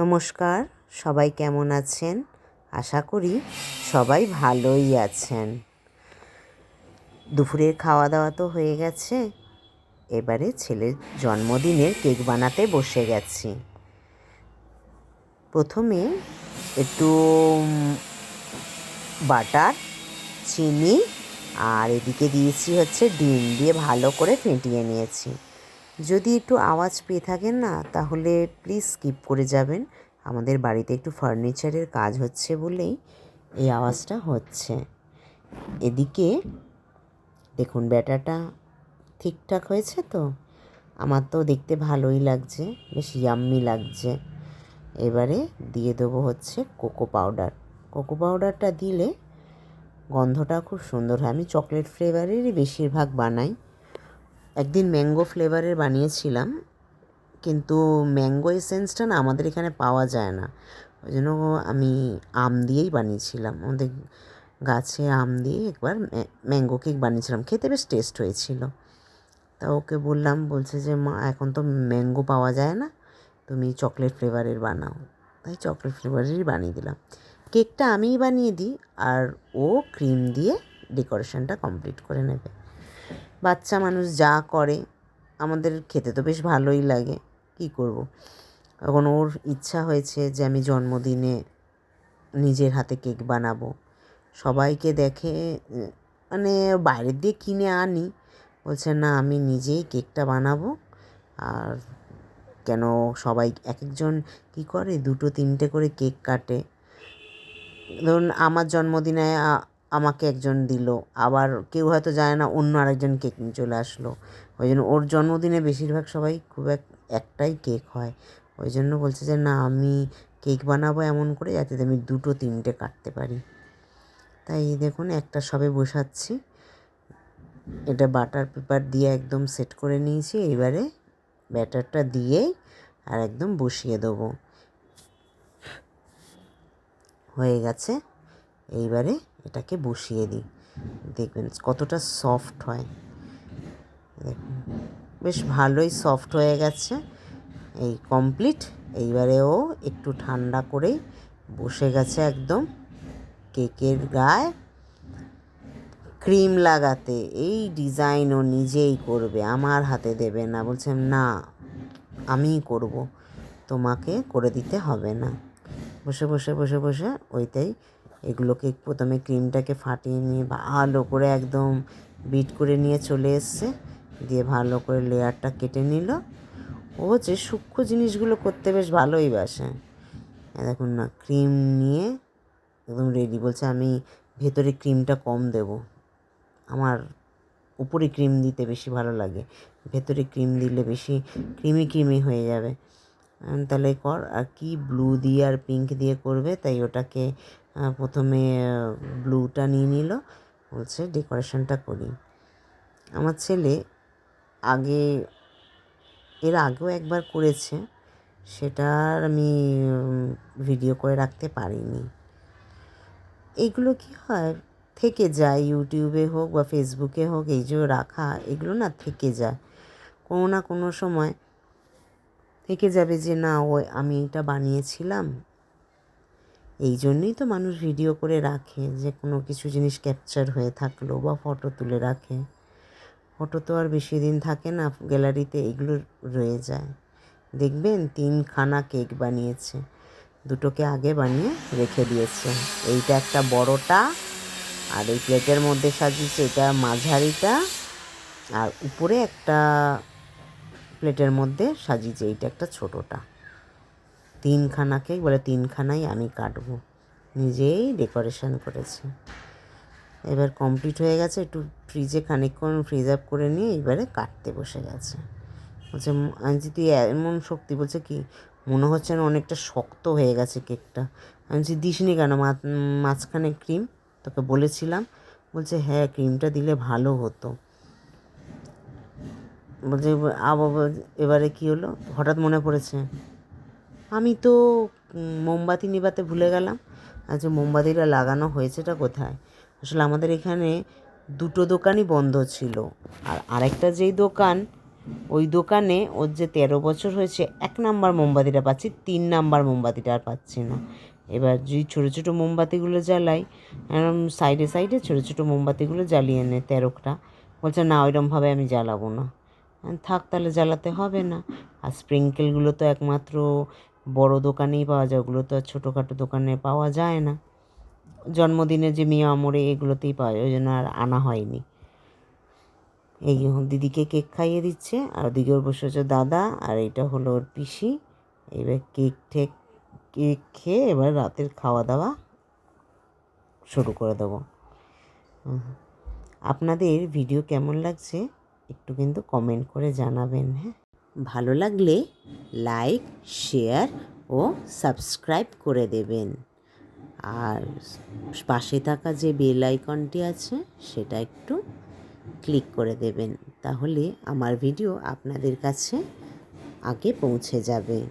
নমস্কার, সবাই কেমন আছেন? আশা করি সবাই ভালোই আছেন। দুপুরের খাওয়া দাওয়া তো হয়ে গেছে। এবারে ছেলের জন্মদিনের কেক বানাতে বসে গেছি। প্রথমে একটু বাটার, চিনি আর এদিকে দিয়েছি হচ্ছে ডিম দিয়ে ভালো করে ফেটিয়ে নিয়েছি। যদি একটু আওয়াজ পেয়ে থাকেন না, তাহলে প্লিজ স্কিপ করে যাবেন। আমাদের বাড়িতে একটু ফার্নিচারের কাজ হচ্ছে বলেই এই আওয়াজটা হচ্ছে। এদিকে দেখুন ব্যাটাটা ঠিকঠাক হয়েছে তো? আমার তো দেখতে ভালোই লাগছে, বেশ ইয়াম্মি লাগছে। এবারে দিয়ে দেবো হচ্ছে কোকো পাউডার কোকো পাউডারটা দিলে গন্ধটা খুব সুন্দর হয়। আমি চকলেট ফ্লেভারেরই বেশিরভাগ বানাই। একদিন ম্যাঙ্গো ফ্লেভারের বানিয়েছিলাম, কিন্তু ম্যাঙ্গো এসেন্সটা না আমাদের এখানে পাওয়া যায় না। ওই জন্য আমি আম দিয়েই বানিয়েছিলাম। আমাদের গাছে আম দিয়ে একবার ম্যাঙ্গো কেক বানিয়েছিলাম। খেতে বেশ টেস্ট হয়েছিল। তা ওকে বললাম, বলছে যে, মা, এখন তো ম্যাঙ্গো পাওয়া যায় না, তুমি চকলেট ফ্লেভারের বানাও। তাই চকলেট ফ্লেভারেরই বানিয়ে দিলাম। কেকটা আমিই বানিয়ে দিই, আর ও ক্রিম দিয়ে ডেকোরেশনটা কমপ্লিট করে নেবে। বাচ্চা মানুষ যা করে, আমাদের খেতে তো বেশ ভালোই লাগে, কী করব? এখন ওর ইচ্ছা হয়েছে যে আমি জন্মদিনে নিজের হাতে কেক বানাবো। সবাইকে দেখে মানে বাইরের দিয়ে কিনে আনি, বলছে না, আমি নিজেই কেকটা বানাবো। আর কেন সবাই এক একজন কী করে? দুটো, তিনটে করে কেক কাটে। ধরুন, আমার জন্মদিনে আমাকে একজন দিল। আবার কেউ হয়তো জানে না, অন্য আরেকজন কেক নিয়ে চলে আসলো। ওই জন্য ওর জন্মদিনে বেশিরভাগ সবাই খুব এক, একটাই কেক হয়। ওই জন্য বলছে যে, না, আমি কেক বানাবো এমন করে যাতে আমি দুটো, তিনটে কাটতে পারি। তাই দেখুন, একটা সবে বসাচ্ছি। এটা বাটার পেপার দিয়ে একদম সেট করে নিয়েছি। এবারে ব্যাটারটা দিয়েই আর একদম বসিয়ে দেবো। হয়ে গেছে। এইবারে এটাকে বসিয়ে দিই। দেখবেন কতটা সফট হয়। দেখুন, বেশ ভালোই সফট হয়ে গেছে। এই কমপ্লিট এইবারে ও একটু ঠান্ডা করেই বসে গেছে একদম। কেকের গায়ে ক্রিম লাগাতে। এই ডিজাইন ও নিজেই করবে, আমার হাতে দেবে না। বলছেন, না, আমিই করব। তোমাকে করে দিতে হবে না। বসে বসে বসে বসে ওইটাই এগুলোকে প্রথমে ক্রিমটাকে ফাটিয়ে নিয়ে ভালো করে একদম বিট করে নিয়ে চলে এসছে। দিয়ে ভালো করে লেয়ারটা কেটে নিল। ও যে সূক্ষ্ম জিনিসগুলো করতে বেশ ভালোই বাসে। দেখুন না, ক্রিম নিয়ে একদম রেডি বলছে, আমি ভেতরে ক্রিমটা কম দেব। আমার উপরে ক্রিম দিতে বেশি ভালো লাগে। ভেতরে ক্রিম দিলে বেশি ক্রিমি ক্রিমি হয়ে যাবে। তাহলে কর। আর কি ব্লু দিয়ে আর পিঙ্ক দিয়ে করবে, তাই ওটাকে প্রথমে ব্লুটা নিয়ে নিল। বলছে ডেকোরেশনটা করি। আমার ছেলে আগে, এর আগেও একবার করেছে, সেটার আমি ভিডিও করে রাখতে পারিনি। এইগুলো কি হয়, থেকে যায় ইউটিউবে হোক বা ফেসবুকে হোক, এই যে রাখা, এগুলো না থেকে যায়। কোনো না কোনো সময় থেকে যাবে যে, না ও আমি এটা বানিয়েছিলাম। এই জন্যই তো মানুষ ভিডিও করে রাখে, যে কোনো কিছু জিনিস ক্যাপচার হয়ে থাকল বা ফটো তুলে রাখে। ফটো তো আর বেশি দিন থাকে না গ্যালারিতে এগুলো রয়ে যায়। দেখবেন তিনখানা কেক বানিয়েছে, দুটোকে আগে বানিয়ে রেখে দিয়েছে। এইটা একটা বড়টা, আর এই প্লেটের মধ্যে সাজিয়েছে এটা মাঝারিটা, আর উপরে একটা প্লেটের মধ্যে সাজিয়েছে, এইটা একটা ছোটোটা। তিনখানা কেক বলে তিনখানাই আমি কাটবো। নিজেই ডেকোরেশন করেছি। এবার কমপ্লিট হয়ে গেছে, একটু ফ্রিজে খানিকক্ষণ ফ্রিজ আপ করে নিয়ে এবারে কাটতে বসে গেছে। বলছে আমি যদি এমন শক্তি? বলছে, কি? মনে হচ্ছে না অনেকটা শক্ত হয়ে গেছে কেকটা। আমি বলছি, দিসনি কেন? মাঝখানে ক্রিম? তোকে বলেছিলাম। বলছে হ্যাঁ ক্রিমটা দিলে ভালো হতো। বলছে আবার এবারে কী হলো? হঠাৎ মনে পড়েছে, আমি তো মোমবাতি নিবাতে ভুলে গেলাম। আচ্ছা মোমবাতিটা লাগানো হয়েছেটা কোথায়? আসলে আমাদের এখানে দুটো দোকানই বন্ধ ছিল। আর আরেকটা যেই দোকান, ওই দোকানে ওর যে তেরো বছর হয়েছে, এক নাম্বার মোমবাতিটা পাচ্ছি, তিন নাম্বার মোমবাতিটা আর পাচ্ছি না। এবার যদি ছোটো ছোটো মোমবাতিগুলো জ্বালাই সাইডে সাইডে ছোটো ছোটো মোমবাতিগুলো জ্বালিয়ে নে তেরোটা। বলছে, না, ওইরমভাবে আমি জ্বালাবো না। থাক তাহলে জ্বালাতে হবে না। আর স্প্রিঙ্কেলগুলো তো একমাত্র বড় দোকানেই পাওয়া যায়, ওগুলো তো আর ছোটোখাটো দোকানে পাওয়া যায় না। জন্মদিনে যে মিয়া আমরে এগুলোতেই পাওয়া যায়, ওই জন্য আর আনা হয়নি। এই দিদিকে কেক খাইয়ে দিচ্ছে, আর ওদিকে ওর বসে হচ্ছে দাদা, আর এটা হলো ওর পিসি। এবার কেক ঠেক, কেক খেয়ে এবার রাতের খাওয়া দাওয়া শুরু করে দেবো। আপনাদের ভিডিও কেমন লাগছে? একটু কিন্তু কমেন্ট করে জানাবেন হ্যাঁ? ভালো লাগলে লাইক শেয়ার ও সাবস্ক্রাইব করে দেবেন। আর পাশে থাকা যে বেল আইকনটি আছে, সেটা একটু ক্লিক করে দেবেন, তাহলে আমার ভিডিও আপনাদের কাছে আগে পৌঁছে যাবে।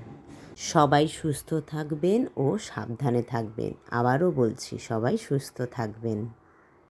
সবাই সুস্থ থাকবেন ও সাবধানে থাকবেন। আবারও বলছি, সবাই সুস্থ থাকবেন।